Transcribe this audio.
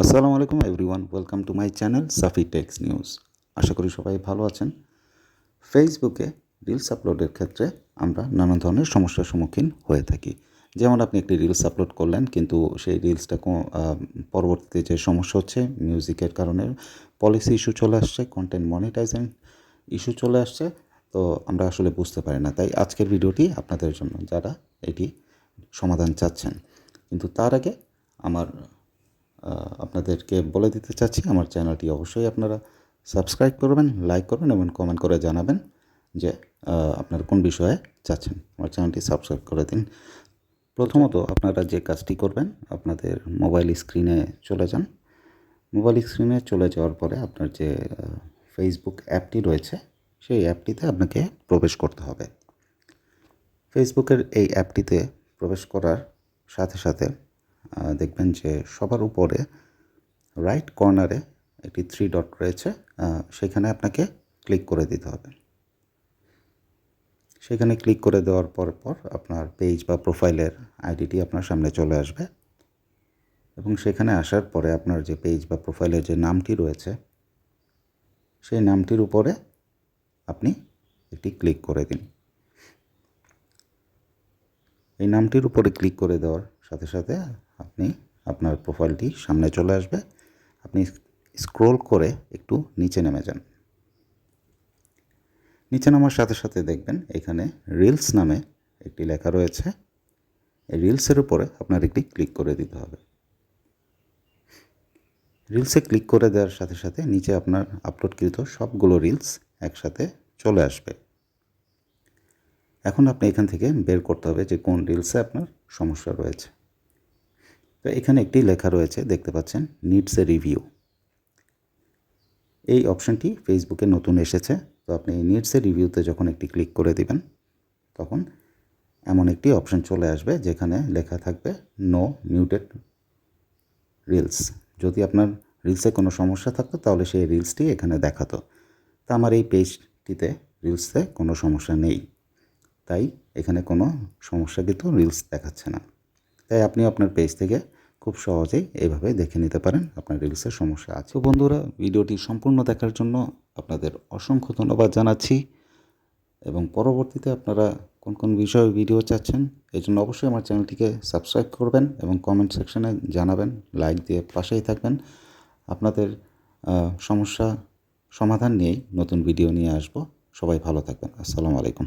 আসসালামু আলাইকুম everyone, welcome to my channel Safi techs news. আশা করি সবাই ভালো আছেন। ফেসবুকে রিলস আপলোডের ক্ষেত্রে আমরা নানান ধরনের সমস্যার সম্মুখীন হয়ে থাকি। যেমন আপনি একটি রিলস আপলোড করলেন, কিন্তু সেই রিলসটা পরবর্তীতে যে সমস্যা হচ্ছে, মিউজিকের কারণে পলিসি ইস্যু চলে আসছে কন্টেন্ট মনিটাইজেশন ইস্যু চলে আসছে, তো আমরা আসলে বুঝতে পারি না। তাই আজকের ভিডিওটি আপনাদের জন্য, যারা এটি সমাধান চাচ্ছেন। কিন্তু তার আগে আমার আপনাদেরকে বলে দিতে চাচ্ছি, আমার চ্যানেলটি অবশ্যই আপনারা সাবস্ক্রাইব করবেন, লাইক করবেন এবং কমেন্ট করে জানাবেন যে আপনারা কোন বিষয়ে চাচ্ছেন। আমার চ্যানেলটি সাবস্ক্রাইব করে দিন। প্রথমত আপনারা যে কাজটি করবেন, আপনাদের মোবাইল স্ক্রিনে চলে যান। মোবাইল স্ক্রিনে চলে যাওয়ার পরে আপনার যে ফেসবুক অ্যাপটি রয়েছে, সেই অ্যাপটিতে আপনাকে প্রবেশ করতে হবে। ফেসবুকের এই অ্যাপটিতে প্রবেশ করার সাথে সাথে দেখবেন যে সবার উপরে রাইট কর্নারে একটি থ্রি ডট রয়েছে সেখানে আপনাকে ক্লিক করে দিতে হবে। সেখানে ক্লিক করে দেওয়ার পর পর আপনার পেজ বা প্রোফাইলের আইডিটি আপনার সামনে চলে আসবে এবং সেখানে আসার পরে আপনার যে পেজ বা প্রোফাইলের যে নামটি রয়েছে, সেই নামটির উপরে আপনি একটি ক্লিক করে দিন। এই নামটির উপরে ক্লিক করে দেওয়ার সাথে সাথে আপনি আপনার প্রোফাইলটি সামনে চলে আসবে। আপনি স্ক্রোল করে একটু নিচে নেমে যান। নিচে নামার সাথে সাথে দেখবেন এখানে রিলস নামে একটি লেখা রয়েছে। এই রিলসের উপরে আপনার একটি ক্লিক করে দিতে হবে। রিলসে ক্লিক করে দেওয়ার সাথে সাথে নিচে আপনার আপলোডকৃত সবগুলো রিলস একসাথে চলে আসবে। এখন আপনি এখান থেকে বের করতে হবে যে কোন রিলসে আপনার সমস্যা রয়েছে। তো এখানে একটি লেখা রয়েছে, দেখতে পাচ্ছেন নিডস এ রিভিউ এই অপশানটি ফেসবুকে নতুন এসেছে, তো আপনি নিডস এ রিভিউতে যখন একটি ক্লিক করে দিবেন, তখন এমন একটি অপশান চলে আসবে, যেখানে লেখা থাকবে নো মিউটেড রিলস যদি আপনার রিলসে কোনো সমস্যা থাকতো, তাহলে সেই রিলসটি এখানে দেখাতো। তা আমার এই পেজটিতে রিলসে কোনো সমস্যা নেই। তাই এখানে কোনো সমস্যা কিন্তু রিলস দেখাচ্ছে না। তাই আপনি আপনার পেজ থেকে খুব সহজেই এইভাবে দেখে নিতে পারেন আপনার রিলসের সমস্যা আছে। বন্ধুরা, ভিডিওটি সম্পূর্ণ দেখার জন্য আপনাদের অসংখ্য ধন্যবাদ জানাচ্ছি এবং পরবর্তীতে আপনারা কোন কোন বিষয়ে ভিডিও চাচ্ছেন, এই জন্য অবশ্যই আমার চ্যানেলটিকে সাবস্ক্রাইব করবেন এবং কমেন্ট সেকশনে জানাবেন লাইক দিয়ে পাশেই থাকবেন। আপনাদের সমস্যা সমাধান নিয়েই নতুন ভিডিও নিয়ে আসব। সবাই ভালো থাকবেন। আসসালামু আলাইকুম।